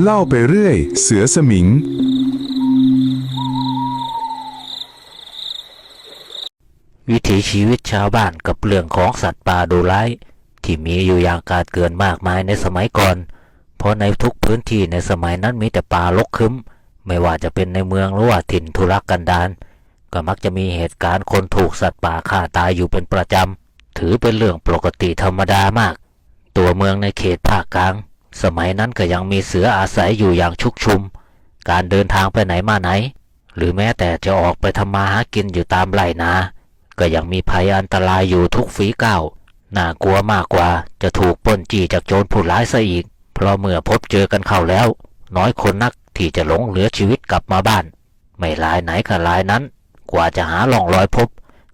เล่าไปเรื่อย เสือสมิง วิถีชีวิตชาวบ้านกับเรื่องของสัตว์ป่าดุร้าย ที่มีอยู่อย่างกาดเกินมากมายในสมัยก่อน เพราะในทุกพื้นที่ในสมัยนั้นมีแต่ป่ารกคึ้ม ไม่ว่าจะเป็นในเมืองหรือว่าถิ่นทุรกันดารก็มักจะมีเหตุการณ์คนถูกสัตว์ป่าฆ่าตายอยู่เป็นประจำ ถือเป็นเรื่องปกติธรรมดามาก ตัวเมืองในเขตภาคกลาง สมัยนั้นก็ยังมีเสืออาศัยอยู่อย่างชุกชุม การเดินทางไปไหนมาไหน หรือแม้แต่จะออกไปทำมาหากินอยู่ตามไร่นา ก็ยังมีภัยอันตรายอยู่ทุกฝีก้าวน่ากลัวมากกว่าจะถูกป้นจี้จากโจรผู้ร้ายซะอีก เพราะเมื่อพบเจอกันเข้าแล้ว น้อยคนนักที่จะหลงเหลือชีวิตกลับมาบ้าน ไม่ลายไหนก็ลายนั้น กว่าจะหาล่องรอยพบ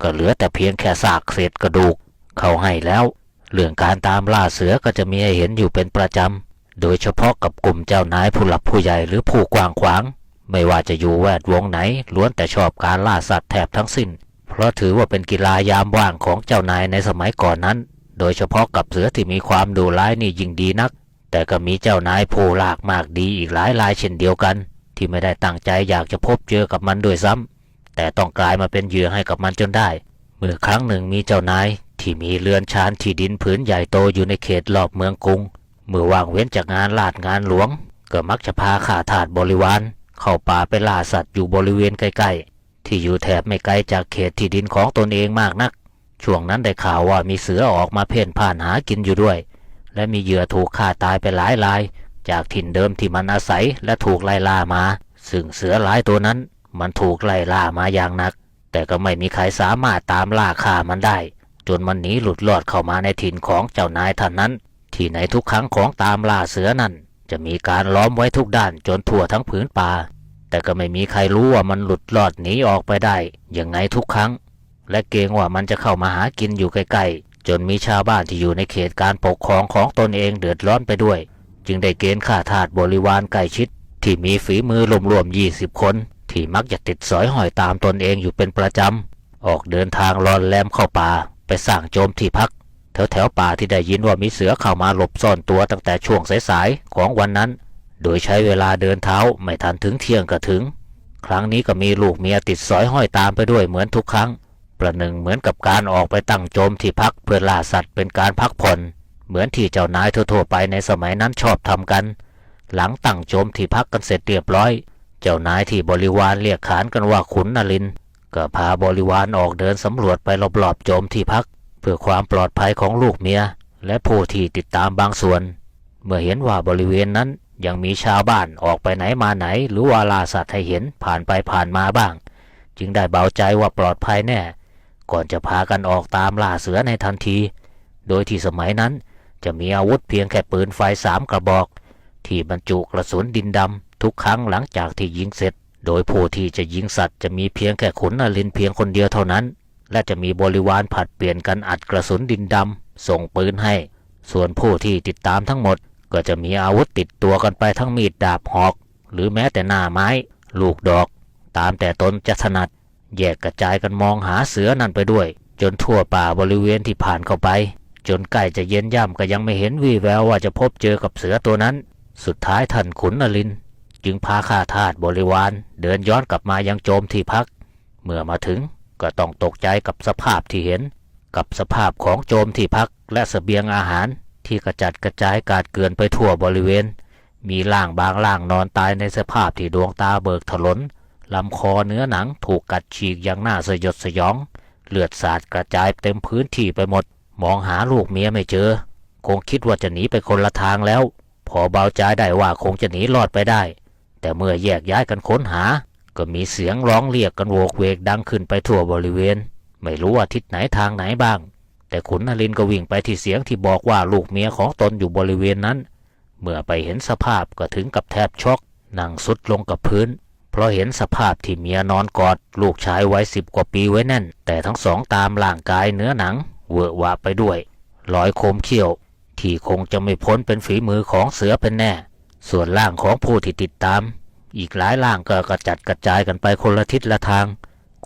ก็เหลือแต่เพียงแค่ซากเศษกระดูก เขาให้แล้ว เรื่องการตามล่าเสือก็จะมีให้เห็นอยู่เป็นประจำ โดยเฉพาะกับกลุ่มเจ้านายผู้หลักผู้ใหญ่หรือผู้กว้างขวาง ไม่ว่าจะอยู่แวดวงไหน ล้วนแต่ชอบการล่าสัตว์แทบทั้งสิ้น เพราะถือว่าเป็นกีฬายามว่างของเจ้านายในสมัยก่อนนั้น โดยเฉพาะกับเสือที่มีความดุร้ายนี่ยิ่งดีนัก แต่ก็มีเจ้านายผู้หลากมากดีอีกหลายรายเช่นเดียวกัน ที่ไม่ได้ตั้งใจอยากจะพบเจอกับมันด้วยซ้ำแต่ต้องกลายมาเป็นเหยื่อให้กับมันจนได้เมื่อครั้งหนึ่งมีเจ้านาย ที่มีเรือนชานที่ดินผืนใหญ่โตอยู่ในเขตรอบเมืองกรุง เมื่อว่างเว้นจากงานลาดงานหลวง ก็มักจะพาข้าทาสบริวาร เข้าป่าไปล่าสัตว์อยู่บริเวณใกล้ๆ ที่อยู่แถบไม่ไกลจากเขตที่ดินของตนเองมากนัก ช่วงนั้นได้ข่าวว่ามีเสือออกมาเพ่นผ่านหากินอยู่ด้วย และมีเหยื่อถูกฆ่าตายไปหลายราย จากถิ่นเดิมที่มันอาศัยและถูกไล่ล่ามา ซึ่งเสือหลายตัวนั้น มันถูกไล่ล่ามาอย่างหนัก แต่ก็ไม่มีใครสามารถตามล่าฆ่ามันได้ จนมันหนีหลุดรอดเข้ามาในถิ่นของเจ้านายท่านนั้น ที่ในทุกครั้งของตามล่าเสือนั้น จะมีการล้อมไว้ทุกด้านจนทั่วทั้งผืนป่า แต่ก็ไม่มีใครรู้ว่ามันหลุดรอดหนีออกไปได้ยังไงทุกครั้ง และเกรงว่ามันจะเข้ามาหากินอยู่ใกล้ๆจนมีชาวบ้านที่อยู่ในเขตการปกครองของตนเองเดือดร้อนไปด้วย จึงได้เกณฑ์ข้าทาสบริวารใกล้ชิด ที่มีฝีมือรวมๆ20 คน ที่มักจะติดสอยห้อยตามตนเองอยู่เป็นประจำออกเดินทางรอนแลมเข้าป่า ไปสร้างโจมที่พัก แถวแถวป่าที่ได้ยินว่ามีเสือเข้ามาหลบซ่อนตัวตั้งแต่ช่วงสายๆของวันนั้น โดยใช้เวลาเดินเท้าไม่ทันถึงเที่ยงก็ถึง ครั้งนี้ก็มีลูกเมียติดสอยห้อยตามไปด้วยเหมือนทุกครั้ง ประหนึ่งเหมือนกับการออกไปตั้งโจมที่พักเพื่อล่าสัตว์เป็นการพักผ่อน เหมือนที่เจ้านายทั่วๆไปในสมัยนั้นชอบทำกัน หลังตั้งโจมที่พักกันเสร็จเรียบร้อย เจ้านายที่บริวารเรียกขานกันว่าขุนนรินท ก็พาบริวารออกเดินสำรวจไปรอบๆโจมที่พัก เพื่อความปลอดภัยของลูกเมีย และผู้ที่ติดตามบางส่วน เมื่อเห็นว่าบริเวณนั้นยังมีชาวบ้านออกไปไหนมาไหน หรือว่าล่าสัตว์ให้เห็นผ่านไปผ่านมาบ้าง จึงได้เบาใจว่าปลอดภัยแน่ ก่อนจะพากันออกตามล่าเสือในทันที โดยที่สมัยนั้นจะมีอาวุธเพียงแค่ปืนไฟสามกระบอก ที่บรรจุกระสุนดินดำทุกครั้งหลังจากที่ยิงเสร็จ โดยผู้ที่จะยิงสัตว์จะมีเพียงแค่ขุนนรินเพียงคนเดียวเท่านั้น และจะมีบริวารผัดเปลี่ยนกันอัดกระสุนดินดำส่งปืนให้ ส่วนผู้ที่ติดตามทั้งหมด ก็จะมีอาวุธติดตัวกันไปทั้งมีดดาบหอก หรือแม้แต่หน้าไม้ ลูกดอก ตามแต่ตนจะถนัด แยกกระจายกันมองหาเสือนั่นไปด้วย จนทั่วป่าบริเวณที่ผ่านเข้าไป จนใกล้จะเย็นย่ำก็ยังไม่เห็นวี่แววว่าจะพบเจอกับเสือตัวนั้น สุดท้ายท่านขุนนรินทร์ จึงพาข้าทาสบริวารเดินย้อนกลับมายังโจมที่พัก เมื่อมาถึงก็ต้องตกใจกับสภาพที่เห็น กับสภาพของโจมที่พักและเสบียงอาหารที่กระจัดกระจายกาดเกลื่อนไปทั่วบริเวณ มีร่างบางร่างนอนตายในสภาพที่ดวงตาเบิกถลนลำคอเนื้อหนังถูกกัดฉีกอย่างน่าสยดสยอง เลือดสาดกระจายเต็มพื้นที่ไปหมด มองหาลูกเมียไม่เจอ คงคิดว่าจะหนีไปคนละทางแล้ว พอเบาใจได้ว่าคงจะหนีรอดไปได้ แต่เมื่อแยกย้ายกันค้นหา ก็มีเสียงร้องเรียกกันโวกเวกดังขึ้นไปทั่วบริเวณ ไม่รู้ว่าทิศไหนทางไหนบ้าง แต่ขุนนรินก็วิ่งไปที่เสียงที่บอกว่าลูกเมียของตนอยู่บริเวณนั้น เมื่อไปเห็นสภาพก็ถึงกับแทบช็อกนั่งสุดลงกับพื้น เพราะเห็นสภาพที่เมียนอนกอด ลูกชายไวัยสิบกว่าปีไว้แน่น แต่ทั้งสองตามร่างกายเนื้อหนังเวอะวะไปด้วยรอยคมเขี้ยว ที่คงจะไม่พ้นเป็นฝีมือของเสือเป็นแน่ ส่วนร่างของผู้ที่ติดตาม อีกหลายร่างก็กระจัดกระจายกันไปคนละทิศละทาง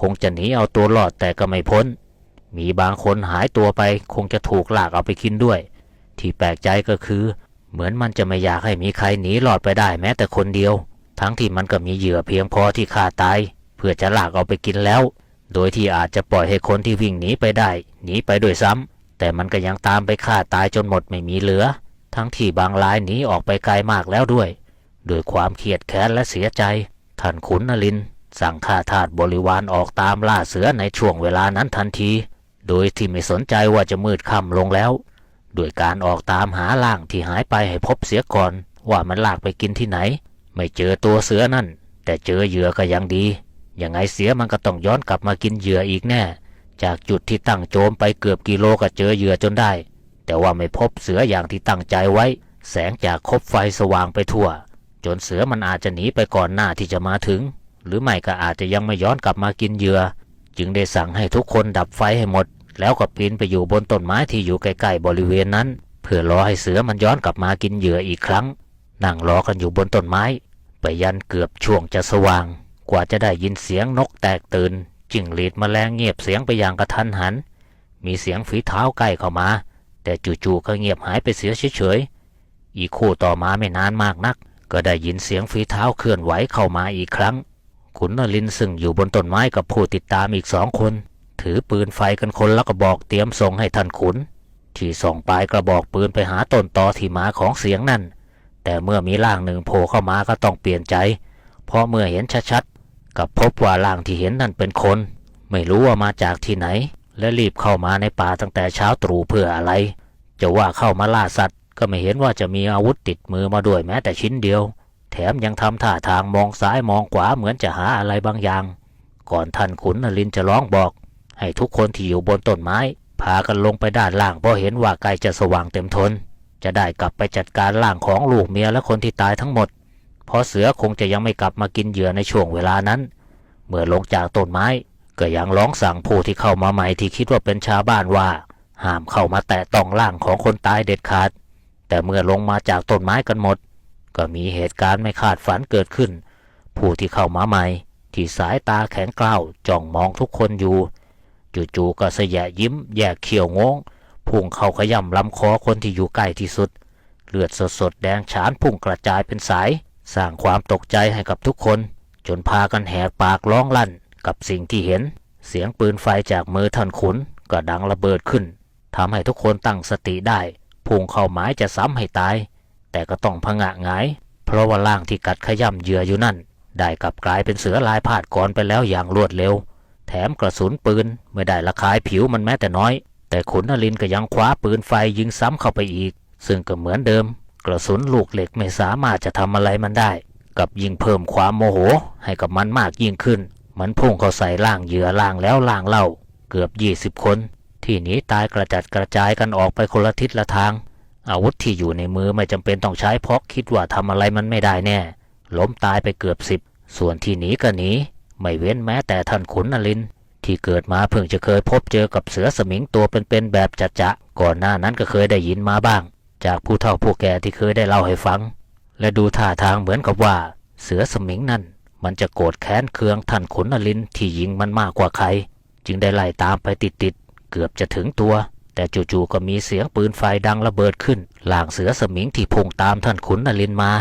คงจะหนีเอาตัวรอดแต่ก็ไม่พ้น มีบางคนหายตัวไป คงจะถูกลากเอาไปกินด้วย ที่แปลกใจก็คือ เหมือนมันจะไม่อยากให้มีใครหนีรอดไปได้แม้แต่คนเดียว ทั้งที่มันก็มีเหยื่อเพียงพอที่ฆ่าตายเพื่อจะลากเอาไปกินแล้ว โดยที่อาจจะปล่อยให้คนที่วิ่งหนีไปได้หนีไปด้วยซ้ำแต่มันก็ยังตามไปฆ่าตายจนหมดไม่มีเหลือ ทั้งที่บางรายหนีออกไปไกลมากแล้วด้วยด้วยความเครียดแค้นและเสียใจ ท่านขุนนริน สั่งข้าทาสบริวารออกตามล่าเสือในช่วงเวลานั้นทันที โดยที่ไม่สนใจว่าจะมืดค่ำลงแล้วด้วยการออกตามหาล่างที่หายไปให้พบเสียก่อน ว่ามันลากไปกินที่ไหน ไม่เจอตัวเสือนั่น แต่เจอเหยื่อก็ยังดียังไงเสียมันก็ต้องย้อนกลับมากินเหยื่ออีกแน่ จากจุดที่ตั้งโจมไปเกือบกิโลก็เจอเหยื่อจนได้ แต่ว่าไม่พบเสืออย่างที่ตั้งใจไว้ แสงจากคบไฟสว่างไปทั่ว จนเสือมันอาจจะหนีไปก่อนหน้าที่จะมาถึง หรือไม่ก็อาจจะยังไม่ย้อนกลับมากินเหยื่อ จึงได้สั่งให้ทุกคนดับไฟให้หมด แล้วก็ปีนไปอยู่บนต้นไม้ที่อยู่ใกล้ๆบริเวณนั้น เพื่อรอให้เสือมันย้อนกลับมากินเหยื่ออีกครั้ง นั่งรอกันอยู่บนต้นไม้ ไปยันเกือบช่วงจะสว่าง กว่าจะได้ยินเสียงนกแตกตื่นจิ้งหรีดแมลงเงียบเสียงไปอย่างกระทันหัน มีเสียงฝีเท้าใกล้เข้ามา แต่จู่ๆก็เงียบหายไปเสียเฉยๆ อีกคู่ต่อมาไม่นานมากนัก ก็ได้ยินเสียงฝีเท้าเคลื่อนไหวเข้ามาอีกครั้ง ขุนนรินซึ่งอยู่บนต้นไม้กับผู้ติดตามอีกสองคน ถือปืนไฟกันคนละกระบอกเตรียมส่งให้ท่านขุน ที่ส่งปลายกระบอกปืนไปหาต้นตอที่มาของเสียงนั่น แต่เมื่อมีร่างหนึ่งโผล่เข้ามาก็ต้องเปลี่ยนใจ เพราะเมื่อเห็นชัดๆกับพบว่าร่างที่เห็นนั่นเป็นคน ไม่รู้ว่ามาจากที่ไหน และรีบเข้ามาในป่าตั้งแต่เช้าตรู่เพื่ออะไร จะว่าเข้ามาล่าสัตว์ ก็ไม่เห็นว่าจะมีอาวุธติดมือมาด้วยแม้แต่ชิ้นเดียว แถมยังทำท่าทางมองซ้ายมองขวาเหมือนจะหาอะไรบางอย่าง ก่อนท่านขุนนรินจะร้องบอก ให้ทุกคนที่อยู่บนต้นไม้ พากันลงไปด้านล่างเพราะเห็นว่าใกล้จะสว่างเต็มทน จะได้กลับไปจัดการร่างของลูกเมียและคนที่ตายทั้งหมด เพราะเสือคงจะยังไม่กลับมากินเหยื่อในช่วงเวลานั้น เมื่อลงจากต้นไม้ ก็ยังร้องสั่งผู้ที่เข้ามาใหม่ที่คิดว่าเป็นชาวบ้านว่าห้ามเข้ามาแตะต้องร่างของคนตายเด็ดขาด แต่เมื่อลงมาจากต้นไม้กันหมด ก็มีเหตุการณ์ไม่คาดฝันเกิดขึ้น ผู้ที่เข้ามาใหม่ ที่สายตาแข็งกร้าวจ้องมองทุกคนอยู่ จู่ๆก็เสยะยิ้ม แยกเขียวงงพุ่งเข้าขย่ำลำคอคนที่อยู่ใกล้ที่สุด เลือดสดๆแดงฉานพุ่งกระจายเป็นสาย สร้างความตกใจให้กับทุกคน จนพากันแหกปากร้องลั่น กับสิ่งที่เห็น เสียงปืนไฟจากมือท่านขุนก็ดังระเบิดขึ้นทำให้ทุกคนตั้งสติได้พุ่งเข้าหมายจะซ้ำให้ตาย แต่ก็ต้องพงะหงาย เพราะว่าร่างที่กัดขย่ำเหยื่ออยู่นั่น ได้กลับกลายเป็นเสือลายพาดก่อนไปแล้วอย่างรวดเร็ว แถมกระสุนปืนไม่ได้ระคายผิวมันแม้แต่น้อย แต่ขุนนรินก็ยังคว้าปืนไฟยิงซ้ำเข้าไปอีก ซึ่งก็เหมือนเดิม กระสุนลูกเหล็กไม่สามารถจะทำอะไรมันได้ กับยิงเพิ่มความโมโหให้กับมันมากยิ่งขึ้น มันพุ่งเข้าใส่ล่างเหยื่อล่างแล้วล่างเล่า เกือบ20คน ที่หนีตายกระจัดกระจายกันออกไปคนละทิศละทาง อาวุธที่อยู่ในมือไม่จำเป็นต้องใช้เพราะคิดว่าทำอะไรมันไม่ได้แน่ ล้มตายไปเกือบสิบส่วนที่หนีก็หนีไม่เว้นแม้แต่ท่านขุนนรินที่เกิดมาเพิ่งจะเคยพบเจอกับเสือสมิงตัวเป็นๆแบบจัดจะก่อนหน้านั้นก็เคยได้ยินมาบ้าง จากผู้เฒ่าผู้แก่ที่เคยได้เล่าให้ฟัง และดูท่าทางเหมือนกับว่า เสือสมิงนั่น มันจะโกรธแค้นเคืองท่านขุนนรินที่ยิงมันมากกว่าใคร จึงได้ไล่ตามไปติดๆเกือบจะถึงตัว แต่จู่ๆก็มีเสียงปืนไฟดังระเบิดขึ้นหลางเสือสมิงที่พุ่งตามท่านขุนนรินมา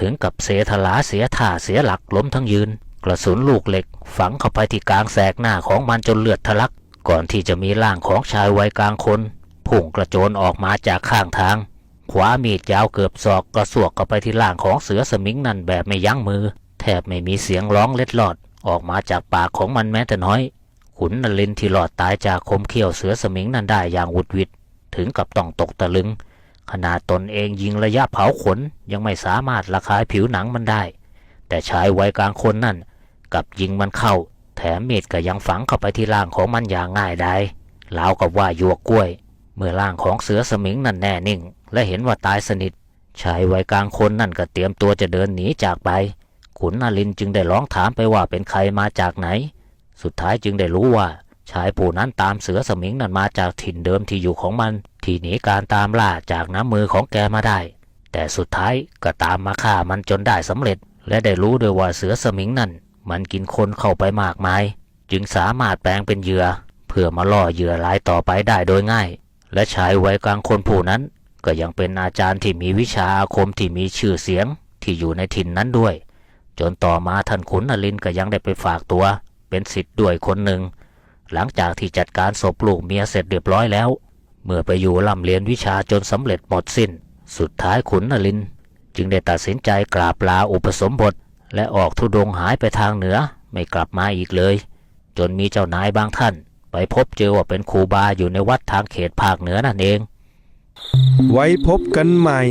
ถึงกับเสถลาเสียท่าเสียหลักล้มทั้งยืน กระสุนลูกเหล็ก ฝังเข้าไปที่กลางแสกหน้าของมันจนเลือดทะลัก ก่อนที่จะมีร่างของชายวัยกลางคนพุ่งกระโจนออกมาจากข้างทางขวามีดยาวเกือบศอกกระสวกเข้าไปที่ร่างของเสือสมิงนั่นแบบไม่ยั้งมือ แทบไม่มีเสียงร้องเล็ดลอดออกมาจากปากของมันแม้แต่น้อย ขุนนรินที่หลอดตายจากคมเขี้ยวเสือสมิงนั่นได้อย่างวุดวิดถึงกับต้องตกตะลึง ขนาดตนเองยิงระยะเผาขนยังไม่สามารถระคายผิวหนังมันได้ แต่ชายวัยกลางคนนั่นกับยิงมันเข้า แถมมีดก็ยังฝังเข้าไปที่ร่างของมันอย่างง่ายดายราวกับว่าหยวกกล้วย เมื่อร่างของเสือสมิงนั่นแน่นิ่ง และเห็นว่าตายสนิทชายวัยกลางคนนั่นก็เตรียมตัวจะเดินหนีจากไป ขุนนรินจึงได้ร้องถามไปว่าเป็นใครมาจากไหน สุดท้ายจึงได้รู้ว่า ชายผู้นั้นตามเสือสมิงนั่นมาจากถิ่นเดิมที่อยู่ของมัน ที่หนีการตามล่าจากน้ำมือของแกมาได้ แต่สุดท้ายก็ตามมาฆ่ามันจนได้สำเร็จ และได้รู้ด้วยว่าเสือสมิงนั่นมันกินคนเข้าไปมากมาย จึงสามารถแปลงเป็นเหยื่อเพื่อมาล่อเหยื่อรายต่อไปได้โดยง่าย และชายวัยกลางคนผู้นั้น ก็ยังเป็นอาจารย์ที่มีวิชาอาคมที่มีชื่อเสียงที่อยู่ในถิ่นนั้นด้วย จนต่อมาท่านขุนนรินก็ยังได้ไปฝากตัว เป็นศิษย์ด้วยคนหนึ่ง หลังจากที่จัดการศพลูกเมียเสร็จเรียบร้อยแล้ว เมื่อไปอยู่ร่ำเรียนวิชาจนสำเร็จหมดสิ้น สุดท้ายขุนนริน จึงได้ตัดสินใจกราบลาอุปสมบท และออกธุดงค์หายไปทางเหนือไม่กลับมาอีกเลย จนมีเจ้านายบางท่าน ไปพบเจอว่าเป็นครูบาอยู่ในวัดทางเขตภาคเหนือนั่นเอง ไว้พบกันใหม่